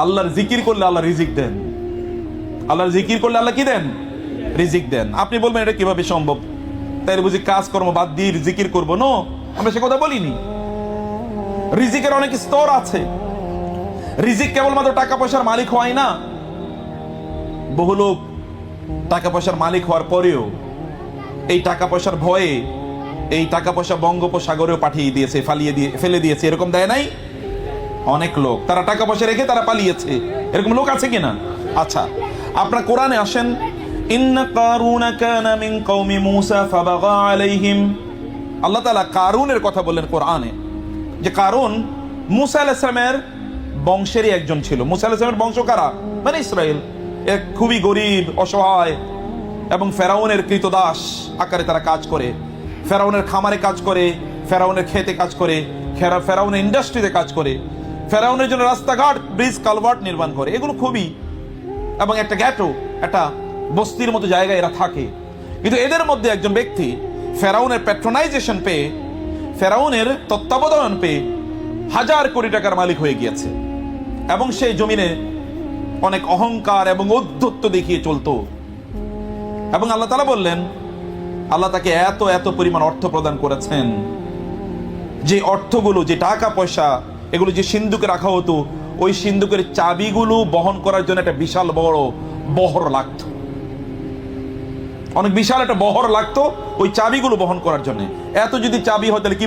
আল্লাহর জিকির করলে আল্লাহ রিজিক দেন। আল্লাহর জিকির করলে আল্লাহ কি দেন? রিজিক দেন। আপনি বলবেন, এটা কীভাবে সম্ভব? তাই বুঝি কাজকর্ম বাদ দিয়ে জিকির করব। নো, আমরা সে কথা বলিনি। রিজিকের অনেক স্তর আছে। রিজিক কেবলমাত্র টাকা পয়সার মালিক হয় না। বহু লোক টাকা পয়সার মালিক হওয়ার পরেও এই টাকা পয়সার ভয়ে এই টাকা পয়সা বঙ্গোপসাগরেও পাঠিয়ে দিয়েছে, ফালিয়ে দিয়ে, ফেলে দিয়েছে। এরকম দেয় নাই? অনেক লোক। তারা টাকা পয়সা রেখে তারা পালিয়েছে। এরকম লোক আছে কিনা? আচ্ছা আপনার কোরআনে আসেন আল্লাহ তাআলা কারুনের কথা বললেন কোরআনে, যে কারুন মুসা আলাইহিস সালামের বংশেরই একজন ছিল। মুসা আলাইহিস সালামের বংশ কারা? মানে ইসরায়েল এক খুবই গরিব, অসহায় এবং ফেরাউনের কৃতদাস আকারে তারা কাজ করে। ফেরাউনের খামারে কাজ করে, ফেরাউনের খেতে কাজ করে, ফেরা- ফেরাউনের ইন্ডাস্ট্রিতে কাজ করে। ফেরাউনের জন্য রাস্তাঘাট, ব্রিজ, কালভার্ট নির্মাণ করে। এগুলো খুবই, এবং একটা গ্যাটো একটা বস্তির মতো জায়গায় এরা থাকে। কিন্তু এদের মধ্যে একজন ব্যক্তি ফেরাউনের প্যাট্রোনাইজেশন পেয়ে, ফেরাউনের তত্ত্বাবধান পেয়ে হাজার কোটি টাকার মালিক হয়ে গিয়েছে। এবং সেই জমিনে অনেক অহংকার এবং ঔদ্ধত্য দেখিয়ে চলতো। এবং আল্লাহ তালা বললেন, আল্লাহ তাকে এত এত পরিমাণ অর্থ প্রদান করেছেন। যে অর্থগুলো, যে টাকা পয়সা এগুলো যে সিন্ধুকে রাখা হতো, ওই সিন্ধুকের চাবিগুলো বহন করার জন্য একটা বিশাল বড় বহর লাগতো। অনেক বিশাল একটা বহর লাগতো ওই চাবিগুলো বহন করার জন্য। এত যদি চাবি হয়, তাহলে কি